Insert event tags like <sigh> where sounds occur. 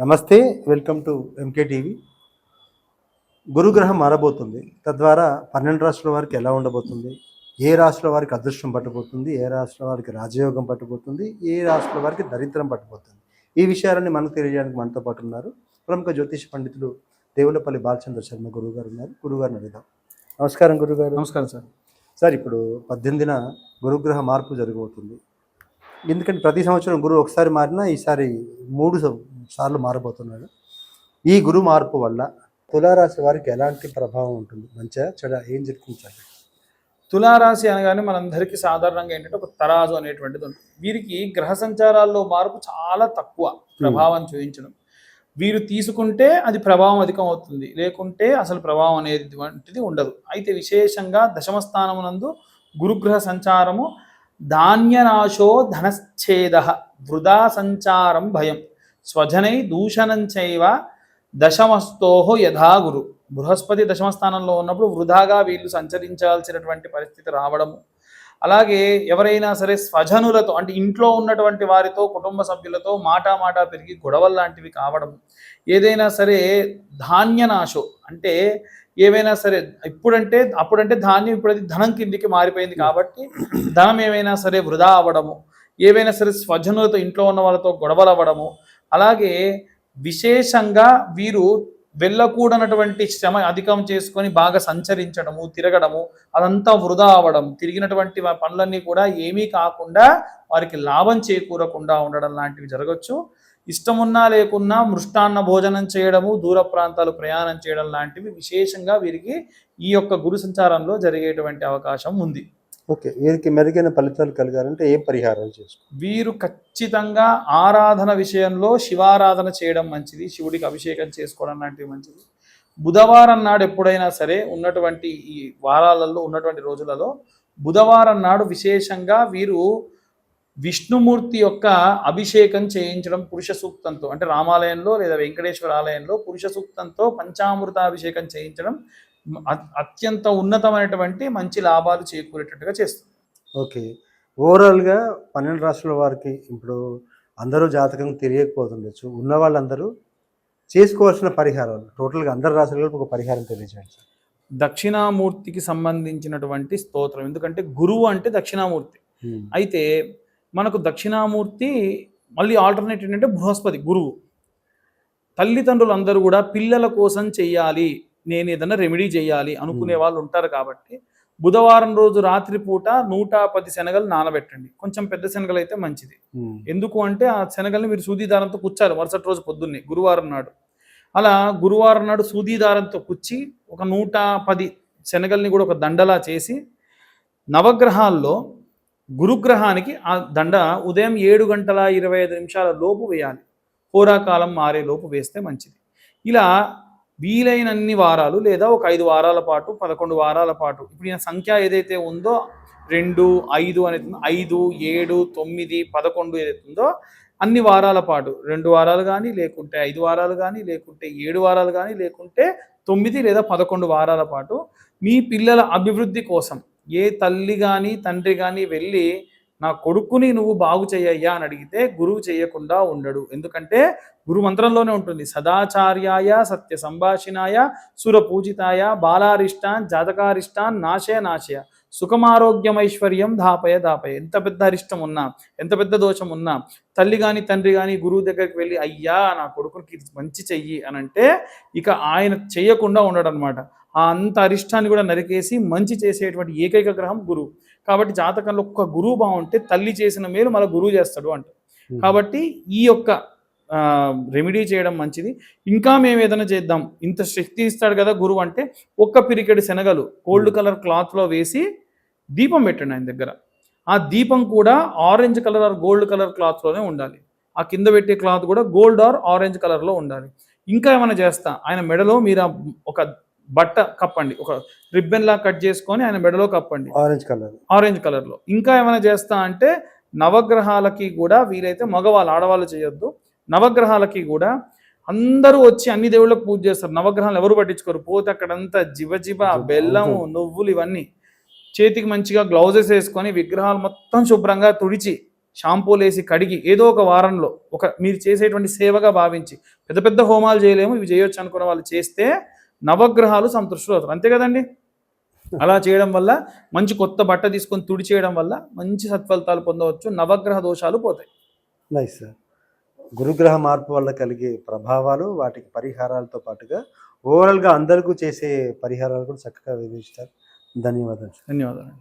నమస్తే welcome to MK TV గురుగ్రహం మారబోతుంది. తద్వారా పన్నెండు రాష్ట్రాల వారికి ఎలా ఉండబోతుంది? ఏ రాష్ట్రాల వారికి అదృష్టం పట్టబోతుంది? ఏ రాష్ట్రాల వారికి రాజయోగం పట్టబోతుంది? ఏ రాష్ట్రాల వారికి దరిద్రం పట్టబోతుంది? ఈ విషయాలన్నీ మనకు తెలియజేయడానికి మనతో పాటు ఉన్నారు ప్రముఖ జ్యోతిష పండితులు దేవులపల్లి బాలచంద్ర శర్మ గురువు గారు ఉన్నారు. గురువుగారిని అడుగుదాం. నమస్కారం గురుగారు నమస్కారం సార్. సార్ ఇప్పుడు పద్దెనిమిదిన గురుగ్రహ మార్పు జరగబోతుంది. ఎందుకంటే ప్రతి సంవత్సరం గురువు ఒకసారి మారినా ఈసారి మూడు సార్లు మారబోతున్నాడు. ఈ గురు మార్పు వల్ల తులారాశి వారికి ఎలాంటి ప్రభావం ఉంటుంది? మంచిగా చెడ? ఏం జరుగుతుంది? తులారాశి అనగానే మనందరికీ సాధారణంగా ఏంటంటే ఒక తరాజు అనేటువంటిది ఉంటుంది. వీరికి గ్రహ సంచారాల్లో మార్పు చాలా తక్కువ ప్రభావం చూపించడం. వీరు తీసుకుంటే అది ప్రభావం అధికం అవుతుంది లేకుంటే అసలు ప్రభావం అనేది వంటిది ఉండదు. అయితే విశేషంగా దశమ స్థానమునందు గురుగ్రహ సంచారము ధాన్యనాశో ధనశ్చేద వృధా సంచారం భయం. స్వజనై దూషణం చైవ దశమస్తోహో యథా గురు. బృహస్పతి దశమ స్థానంలో ఉన్నప్పుడు వృధాగా వీళ్ళు సంచరించాల్సినటువంటి పరిస్థితి రావడము. అలాగే ఎవరైనా సరే స్వజనులతో అంటే ఇంట్లో ఉన్నటువంటి వారితో కుటుంబ సభ్యులతో మాటా మాటా పెరిగి గొడవలు లాంటివి కావడం ఏదైనా సరే ధాన్యనాశో అంటే ఏవైనా సరే ఇప్పుడంటే అప్పుడంటే ధాన్యం ఇప్పుడైతే ధనం కిందికి మారిపోయింది కాబట్టి ధనం ఏమైనా సరే వృధా అవ్వడము ఏవైనా సరే స్వజనులతో ఇంట్లో ఉన్న వాళ్ళతో గొడవలు అవ్వడము అలాగే విశేషంగా వీరు వెళ్ళకూడనటువంటి శ్రమ అధికం చేసుకొని బాగా సంచరించడము తిరగడము అదంతా వృధా అవ్వడం తిరిగినటువంటి పనులన్నీ కూడా ఏమీ కాకుండా వారికి లాభం చేకూరకుండా ఉండడం లాంటివి జరగచ్చు. ఇష్టమున్నా లేకున్నా మృష్టాన్న భోజనం చేయడము దూర ప్రాంతాలు ప్రయాణం చేయడం లాంటివి విశేషంగా వీరికి ఈ యొక్క గురు సంచారంలో జరిగేటువంటి అవకాశం ఉంది. ఓకే వీరికి మెరుగైన ఫలితాలు కలగాలంటే ఏ పరిహారాలు చేసుకో? వీరు ఖచ్చితంగా ఆరాధన విషయంలో శివారాధన చేయడం మంచిది శివుడికి అభిషేకం చేసుకోవడం లాంటివి మంచిది. బుధవారం నాడు ఎప్పుడైనా సరే ఉన్నటువంటి ఈ వారాలలో ఉన్నటువంటి రోజులలో బుధవారం నాడు విశేషంగా వీరు విష్ణుమూర్తి యొక్క అభిషేకం చేయించడం పురుష సూక్తంతో అంటే రామాలయంలో లేదా వెంకటేశ్వర ఆలయంలో పురుష సూక్తంతో పంచామృత అభిషేకం చేయించడం అత్యంత ఉన్నతమైనటువంటి మంచి లాభాలు చేకూరేటట్టుగా చేస్తుంది. ఓకే. ఓవరాల్గా పన్నెండు రాష్ట్రాల వారికి ఇప్పుడు అందరూ జాతకం తెలియకపోతుండొచ్చు. ఉన్న వాళ్ళందరూ చేసుకోవాల్సిన పరిహారాలు టోటల్గా అందరు రాష్ట్రాలకు ఒక పరిహారం తెలియజేయండి దక్షిణామూర్తికి సంబంధించినటువంటి స్తోత్రం ఎందుకంటే గురువు అంటే దక్షిణామూర్తి. అయితే మనకు దక్షిణామూర్తి మళ్ళీ ఆల్టర్నేట్ ఏంటంటే బృహస్పతి గురువు. తల్లిదండ్రులు అందరూ కూడా పిల్లల కోసం చెయ్యాలి నేను ఏదైనా రెమెడీ చేయాలి అనుకునే వాళ్ళు ఉంటారు కాబట్టి బుధవారం రోజు రాత్రిపూట నూట పది శనగలు నానబెట్టండి. కొంచెం పెద్ద శనగలు అయితే మంచిది. ఉమ్. ఎందుకు అంటే ఆ శనగల్ని మీరు సూది దారంతో కుచ్చారు మరుసటి రోజు పొద్దున్నే గురువారం నాడు. అలా గురువారం నాడు సూది దారంతో కుచ్చి ఒక నూట పది శనగల్ని కూడా ఒక దండలా చేసి నవగ్రహాల్లో గురుగ్రహానికి ఆ దండ ఉదయం ఏడు గంటల ఇరవై ఐదు నిమిషాల లోపు వేయాలి. హోరాకాలం మారే లోపు వేస్తే మంచిది. ఇలా వీలైనన్ని వారాలు లేదా ఒక ఐదు వారాల పాటు పదకొండు వారాల పాటు ఇప్పుడు ఈయన సంఖ్య ఏదైతే ఉందో రెండు ఐదు అనేది ఐదు ఏడు తొమ్మిది పదకొండు ఏదైతే ఉందో అన్ని వారాల పాటు రెండు వారాలు కానీ లేకుంటే ఐదు వారాలు కానీ లేకుంటే ఏడు వారాలు కానీ లేకుంటే తొమ్మిది లేదా పదకొండు వారాల పాటు మీ పిల్లల అభివృద్ధి కోసం ఏ తల్లి కానీ తండ్రి కానీ వెళ్ళి నా కొడుకుని నువ్వు బాగు చేయయ్యా అని అడిగితే గురువు చేయకుండా ఉండడు. ఎందుకంటే గురు మంత్రంలోనే ఉంటుంది. సదాచార్యాయ సత్య సంభాషిణాయ సురపూజితాయ బాలారిష్టాన్ జాతకారిష్టాన్ నాశయ నాశయ సుఖమారోగ్యమైశ్వర్యం దాపయ దాపయ ఎంత పెద్ద అరిష్టం ఉన్నా ఎంత పెద్ద దోషం ఉన్నా తల్లి కాని తండ్రి కానీ గురువు దగ్గరికి వెళ్ళి అయ్యా నా కొడుకునికి మంచి చెయ్యి అని అంటే ఇక ఆయన చెయ్యకుండా ఉండడు అనమాట ఆ అంత అరిష్టాన్ని కూడా నరికేసి మంచి చేసేటువంటి ఏకైక గ్రహం గురువు కాబట్టి జాతకంలో ఒక్క గురువు బాగుంటే తల్లి చేసిన మేలు మళ్ళీ గురువు చేస్తాడు అంట. కాబట్టి ఈ యొక్క రెమెడీ చేయడం మంచిది. ఇంకా మేము ఏదైనా చేద్దాం. ఇంత శక్తి ఇస్తాడు కదా గురువు అంటే ఒక్క పిరికెడు శనగలు గోల్డ్ కలర్ క్లాత్లో వేసి దీపం పెట్టండి ఆయన దగ్గర. ఆ దీపం కూడా orange colour or gold colour క్లాత్లోనే ఉండాలి. ఆ కింద పెట్టే క్లాత్ కూడా గోల్డ్ ఆర్ ఆరెంజ్ కలర్లో ఉండాలి. ఇంకా ఏమైనా చేస్తా? ఆయన మెడలో మీరు ఒక బట్ట కప్పండి. ఒక రిబ్బన్ లా కట్ చేసుకొని ఆయన మెడలో కప్పండి. ఆరెంజ్ కలర్ ఆరెంజ్ కలర్లో ఇంకా ఏమైనా చేస్తా అంటే నవగ్రహాలకి కూడా వీలైతే మగవాళ్ళు ఆడవాళ్ళు చేయొద్దు. నవగ్రహాలకి కూడా అందరూ వచ్చి అన్ని దేవుళ్ళకి పూజ చేస్తారు. నవగ్రహాలు ఎవరు పట్టించుకోరు. పోతే అక్కడంతా జివ జివ బెల్లము నువ్వులు ఇవన్నీ. చేతికి మంచిగా గ్లౌజెస్ వేసుకొని విగ్రహాలు మొత్తం శుభ్రంగా తుడిచి షాంపూలు వేసి కడిగి ఏదో ఒక వారంలో ఒక మీరు చేసేటువంటి సేవగా భావించి పెద్ద పెద్ద హోమాలు చేయలేము. ఇవి చేయొచ్చు అనుకున్న వాళ్ళు చేస్తే నవగ్రహాలు సంతృష్టులు అవుతారు అంతే కదండి? <laughs> అలా చేయడం వల్ల మంచి కొత్త బట్ట తీసుకొని తుడి చేయడం వల్ల మంచి సత్ఫలితాలు పొందవచ్చు నవగ్రహ దోషాలు పోతాయి. నైస్ సార్ గురుగ్రహ మార్పు వల్ల కలిగే ప్రభావాలు వాటికి పరిహారాలతో పాటుగా ఓవరాల్గా అందరికీ చేసే పరిహారాలు కూడా చక్కగా వివరించారు. ధన్యవాదాలు ధన్యవాదాలు.